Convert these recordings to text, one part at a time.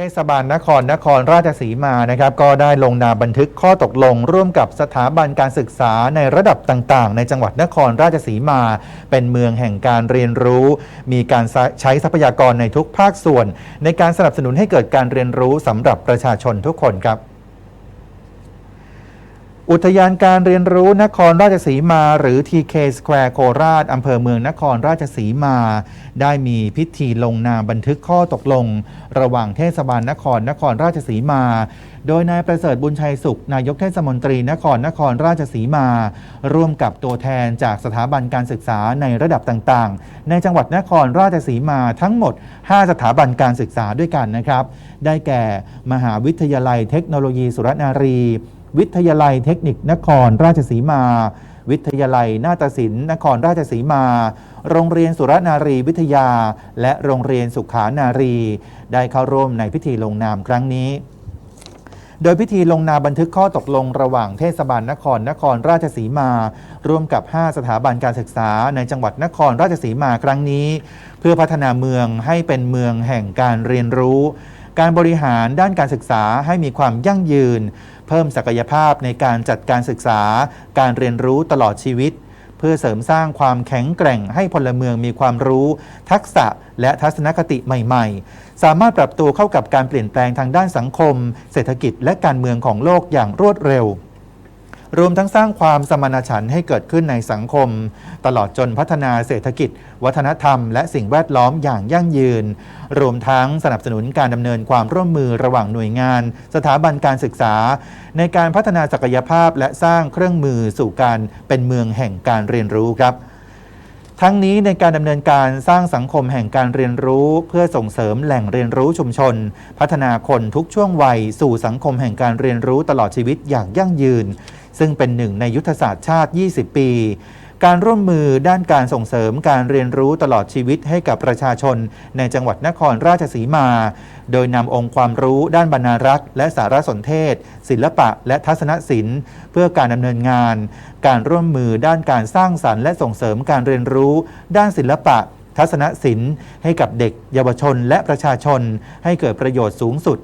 เทศบาลนครนครราชสีมานะครับก็ได้ลงนามบันทึกข้อตกลง ร่วมกับสถาบันการศึกษาในระดับต่างๆ ในจังหวัดนครราชสีมา เป็นเมืองแห่งการเรียนรู้ มีการใช้ทรัพยากรในทุกภาคส่วน ในการสนับสนุนให้เกิดการเรียนรู้สำหรับประชาชนทุกคนครับ อุทยานการเรียนรู้นครราชสีมา หรือ TK Square โคราชอำเภอเมืองนครราชสีมา ได้มีพิธีลงนามบันทึกข้อตกลง ระหว่างเทศบาลนครนครราชสีมา โดยนายประเสริฐบุญชัยสุข นายกเทศมนตรีนครนครราชสีมา ร่วมกับตัวแทนจากสถาบันการศึกษาในระดับต่างๆ ในจังหวัดนครราชสีมาทั้งหมด 5 สถาบันการศึกษาด้วยกันนะครับ ได้แก่ มหาวิทยาลัยเทคโนโลยีสุรนารี วิทยาลัยเทคนิคนครราชสีมา วิทยาลัยนาฏศิลป์นครราชสีมา โรงเรียนสุรนารีวิทยา และโรงเรียนสุขานารี ได้เข้าร่วมในพิธีลงนามครั้งนี้โดยพิธีลงนามบันทึกข้อตกลงระหว่างเทศบาลนครนครราชสีมา ร่วมกับ 5 สถาบันการศึกษาในจังหวัดนครราชสีมาครั้งนี้ เพื่อพัฒนาเมืองให้เป็นเมืองแห่งการเรียนรู้ การบริหารด้านการศึกษาให้มีความยั่งยืน เพิ่มศักยภาพในการจัดการศึกษา การเรียนรู้ตลอดชีวิต เพื่อเสริมสร้างความแข็งแกร่งให้พลเมืองมีความรู้ ทักษะและทัศนคติใหม่ๆ สามารถปรับตัวเข้ากับการเปลี่ยนแปลงทางด้านสังคม เศรษฐกิจและการเมืองของโลกอย่างรวดเร็ว รวมทั้งสร้างความสมานฉันท์ให้เกิดขึ้นในสังคม ตลอดจนพัฒนาเศรษฐกิจ วัฒนธรรม และสิ่งแวดล้อมอย่างยั่งยืน รวมทั้งสนับสนุนการดำเนินความร่วมมือระหว่างหน่วยงาน สถาบันการศึกษา ในการพัฒนาศักยภาพและสร้างเครื่องมือสู่การเป็นเมืองแห่งการเรียนรู้ครับทั้งนี้ในการดำเนินการสร้างสังคมแห่งการเรียนรู้ เพื่อส่งเสริมแหล่งเรียนรู้ชุมชน พัฒนาคนทุกช่วงวัย สู่สังคมแห่งการเรียนรู้ตลอดชีวิตอย่างยั่งยืน ซึ่งเป็นหนึ่งในยุทธศาสตร์ชาติ 20 ปี การร่วมมือด้านการส่งเสริมการเรียนรู้ตลอดชีวิตให้กับประชาชน ในจังหวัดนครราชสีมา โดยนำองค์ความรู้ด้านบรรณารักษ์ และสารสนเทศ ศิลปะ และทัศนศิลป์ เพื่อการดำเนินงาน การร่วมมือด้านการสร้างสรรค์และส่งเสริมการเรียนรู้ ด้านศิลปะทัศนศิลป์ให้กับเด็ก เยาวชนและประชาชน ให้เกิดประโยชน์สูงสุด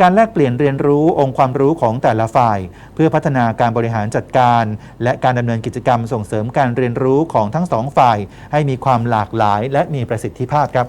การแลกเปลี่ยนเรียนรู้องค์ความรู้ของแต่ละฝ่าย เพื่อพัฒนาการบริหารจัดการ และการดำเนินกิจกรรมส่งเสริมการเรียนรู้ของทั้งสองฝ่าย ให้มีความหลากหลายและมีประสิทธิภาพครับ